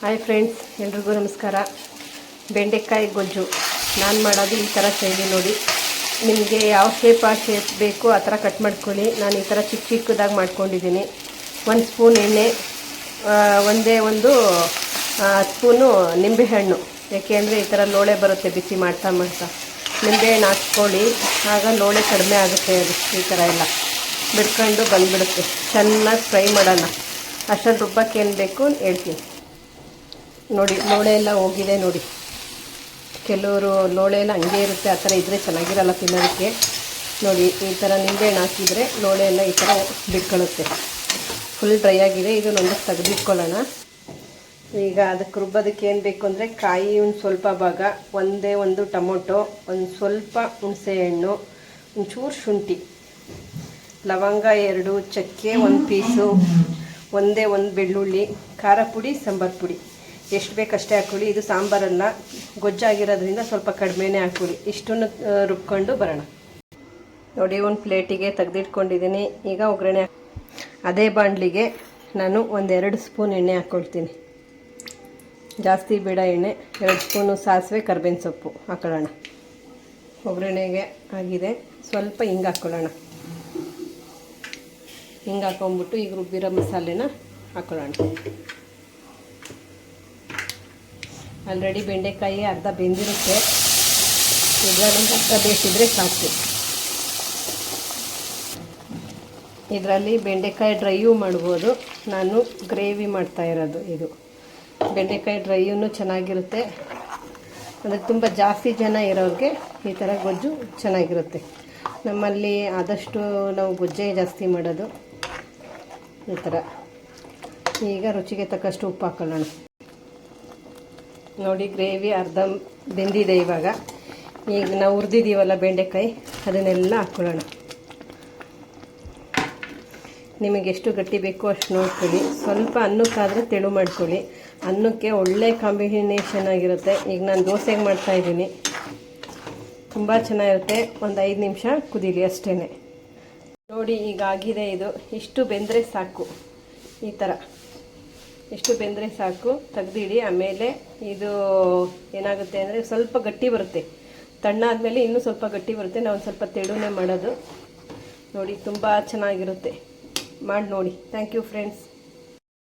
Hi friends, ಎಲ್ರಿಗೂ ನಮಸ್ಕಾರ. ಬೆಂಡೆಕಾಯಿ ಗೊಜ್ಜು. ನಾನು ಮಾಡೋದು ಈ ಥರ ಶೈಲಿ ನೋಡಿ. ನಿಮಗೆ ಯಾವ ಶೇಪ್ ಆ ಶೇಪ್ ಬೇಕು ಆ ಥರ ಕಟ್ ಮಾಡ್ಕೊಳ್ಳಿ. ನಾನು ಈ ಥರ ಚಿಕ್ಕ ಚಿಕ್ಕದಾಗಿ ಮಾಡ್ಕೊಂಡಿದ್ದೀನಿ. ಒಂದು ಸ್ಪೂನ್ ಎಣ್ಣೆ ಒಂದೇ ಒಂದು ಸ್ಪೂನು ನಿಂಬೆಹಣ್ಣು. ಯಾಕೆಂದರೆ ಈ ಥರ ಲೋಳೆ ಬರುತ್ತೆ ಬಿಸಿ ಮಾಡ್ತಾ ಮಾಡ್ತಾ. ನಿಂಬೆಹಣ್ಣು ಹಾಕ್ಕೊಳ್ಳಿ. ಆಗ ಲೋಳೆ ಕಡಿಮೆ ಆಗುತ್ತೆ ಅದು, ಈ ಥರ ಎಲ್ಲ. ಬಿಡ್ಕೊಂಡು ಬಂದುಬಿಡುತ್ತೆ. ಚೆನ್ನಾಗಿ ಫ್ರೈ ಮಾಡೋಣ. ಅಷ್ಟೊಂದು ರುಬ್ಬಕ್ಕೆ ಏನು ಬೇಕು ಹೇಳ್ತೀನಿ. ನೋಡಿ, ಲೋಳೆ ಎಲ್ಲ ಹೋಗಿದೆ ನೋಡಿ. ಕೆಲವರು ಲೋಳೆ ಎಲ್ಲ ಹಂಗೆ ಇರುತ್ತೆ, ಆ ಥರ ಇದ್ದರೆ ಚೆನ್ನಾಗಿರಲ್ಲ ತಿನ್ನೋದಕ್ಕೆ. ನೋಡಿ, ಈ ಥರ ನಿಂಬೆಹಣ್ಣು ಹಾಕಿದರೆ ಲೋಳೆ ಎಲ್ಲ ಈ ಥರ ಬಿಟ್ಕೊಳ್ಳುತ್ತೆ. ಫುಲ್ ಡ್ರೈ ಆಗಿದೆ, ಇದು ಒಂದಕ್ಕೆ ತೆಗೆದಿಟ್ಕೊಳ್ಳೋಣ. ಈಗ ಅದಕ್ಕೆ ರುಬ್ಬೋದಕ್ಕೆ ಏನು ಬೇಕು ಅಂದರೆ ಕಾಯಿ, ಒಂದು ಸ್ವಲ್ಪ ಭಾಗ, ಒಂದೇ ಒಂದು ಟೊಮೊಟೊ, ಒಂದು ಸ್ವಲ್ಪ ಹುಣಸೆಹಣ್ಣು, ಒಂಚೂರು ಶುಂಠಿ, ಲವಂಗ ಎರಡು, ಚಕ್ಕೆ ಒಂದು ಪೀಸು, ಒಂದೇ ಒಂದು ಬೆಳ್ಳುಳ್ಳಿ, ಖಾರ ಪುಡಿ, ಸಾಂಬಾರು ಪುಡಿ. ಎಷ್ಟು ಬೇಕಷ್ಟೇ ಹಾಕೊಳ್ಳಿ ಇದು ಸಾಂಬಾರಲ್ಲ ಗೊಜ್ಜಾಗಿರೋದ್ರಿಂದ ಸ್ವಲ್ಪ ಕಡಿಮೆನೇ ಹಾಕೊಳ್ಳಿ ಇಷ್ಟನ್ನು ರುಬ್ಕೊಂಡು ಬರೋಣ. ನೋಡಿ, ಒಂದು ಪ್ಲೇಟಿಗೆ ತೆಗೆದಿಟ್ಕೊಂಡಿದ್ದೀನಿ. ಈಗ ಒಗ್ಗರಣೆ ಅದೇ ಬಾಂಡ್ಲಿಗೆ ನಾನು ಒಂದೆರಡು ಸ್ಪೂನ್ ಎಣ್ಣೆ ಹಾಕ್ಕೊಳ್ತೀನಿ. ಜಾಸ್ತಿ ಬೇಡ ಎಣ್ಣೆ, ಎರಡು ಸ್ಪೂನು ಸಾಸಿವೆ, ಕರ್ಬೇವಿನ ಸೊಪ್ಪು ಹಾಕೊಳ್ಳೋಣ. ಒಗ್ಗರಣೆಗೆ ಆಗಿದೆ. ಸ್ವಲ್ಪ ಹಿಂಗೆ ಹಾಕ್ಕೊಳ್ಳೋಣ. ಹಿಂಗೆ ಹಾಕೊಂಬಿಟ್ಟು ಈಗ ರುಬ್ಬಿರೋ ಮಸಾಲೆನ ಹಾಕೊಳ್ಳೋಣ. ಆಲ್ರೆಡಿ ಬೆಂಡೆಕಾಯಿ ಅರ್ಧ ಬೆಂದಿರುತ್ತೆ. ಇದರಲ್ಲಿ ಅರ್ಧ ಬೇಯಿಸಿದರೆ ಸಾಕು. ಇದರಲ್ಲಿ ಬೆಂಡೆಕಾಯಿ ಡ್ರೈಯೂ ಮಾಡ್ಬೋದು. ನಾನು ಗ್ರೇವಿ ಮಾಡ್ತಾ ಇರೋದು ಇದು. ಬೆಂಡೆಕಾಯಿ ಡ್ರೈಯೂ ಚೆನ್ನಾಗಿರುತ್ತೆ. ಅಂದರೆ ತುಂಬ ಜಾಸ್ತಿ ಜನ ಇರೋರಿಗೆ ಈ ಥರ ಗೊಜ್ಜು ಚೆನ್ನಾಗಿರುತ್ತೆ. ನಮ್ಮಲ್ಲಿ ಆದಷ್ಟು ನಾವು ಗೊಜ್ಜೆ ಜಾಸ್ತಿ ಮಾಡೋದು. ಈ ಥರ. ಈಗ ರುಚಿಗೆ ತಕ್ಕಷ್ಟು ಉಪ್ಪು ಹಾಕೊಳ್ಳೋಣ. ನೋಡಿ, ಗ್ರೇವಿ ಅರ್ಧ ಬೆಂದಿದೆ ಇವಾಗ. ಈಗ ನಾವು ಹುರಿದಿದ್ದೀವಲ್ಲ ಬೆಂಡೆಕಾಯಿ, ಅದನ್ನೆಲ್ಲ ಹಾಕ್ಕೊಳ್ಳೋಣ ನಿಮಗೆ ಎಷ್ಟು ಗಟ್ಟಿ ಬೇಕೋ ಅಷ್ಟು ನೋಡ್ಕೊಳ್ಳಿ. ಸ್ವಲ್ಪ ಅನ್ನಕ್ಕಾದರೆ ತೆಳು ಮಾಡ್ಕೊಳ್ಳಿ. ಅನ್ನಕ್ಕೆ ಒಳ್ಳೆ ಕಾಂಬಿನೇಷನ್ ಆಗಿರುತ್ತೆ. ಈಗ ನಾನು ದೋಸೆಗೆ ಮಾಡ್ತಾಯಿದ್ದೀನಿ ತುಂಬ ಚೆನ್ನಾಗಿರುತ್ತೆ. ಒಂದು ಐದು ನಿಮಿಷ ಕುದೀಲಿ ಅಷ್ಟೇ ನೋಡಿ, ಈಗ ಆಗಿದೆ ಇದು. ಇಷ್ಟು ಬೆಂದರೆ ಸಾಕು. ಈ ಥರ ಇಷ್ಟು ಬೆಂದರೆ ಸಾಕು, ತೆಗ್ದಿಡಿ. ಆಮೇಲೆ ಇದು ಏನಾಗುತ್ತೆ ಅಂದರೆ ಸ್ವಲ್ಪ ಗಟ್ಟಿ ಬರುತ್ತೆ. ತಣ್ಣಾದಮೇಲೆ ಇನ್ನೂ ಸ್ವಲ್ಪ ಗಟ್ಟಿ ಬರುತ್ತೆ. ನಾವು ಸ್ವಲ್ಪ ತೆಳುನೇ ಮಾಡೋದು. ನೋಡಿ, ತುಂಬ ಚೆನ್ನಾಗಿರುತ್ತೆ. ಮಾಡಿ ನೋಡಿ ಥ್ಯಾಂಕ್ ಯು ಫ್ರೆಂಡ್ಸ್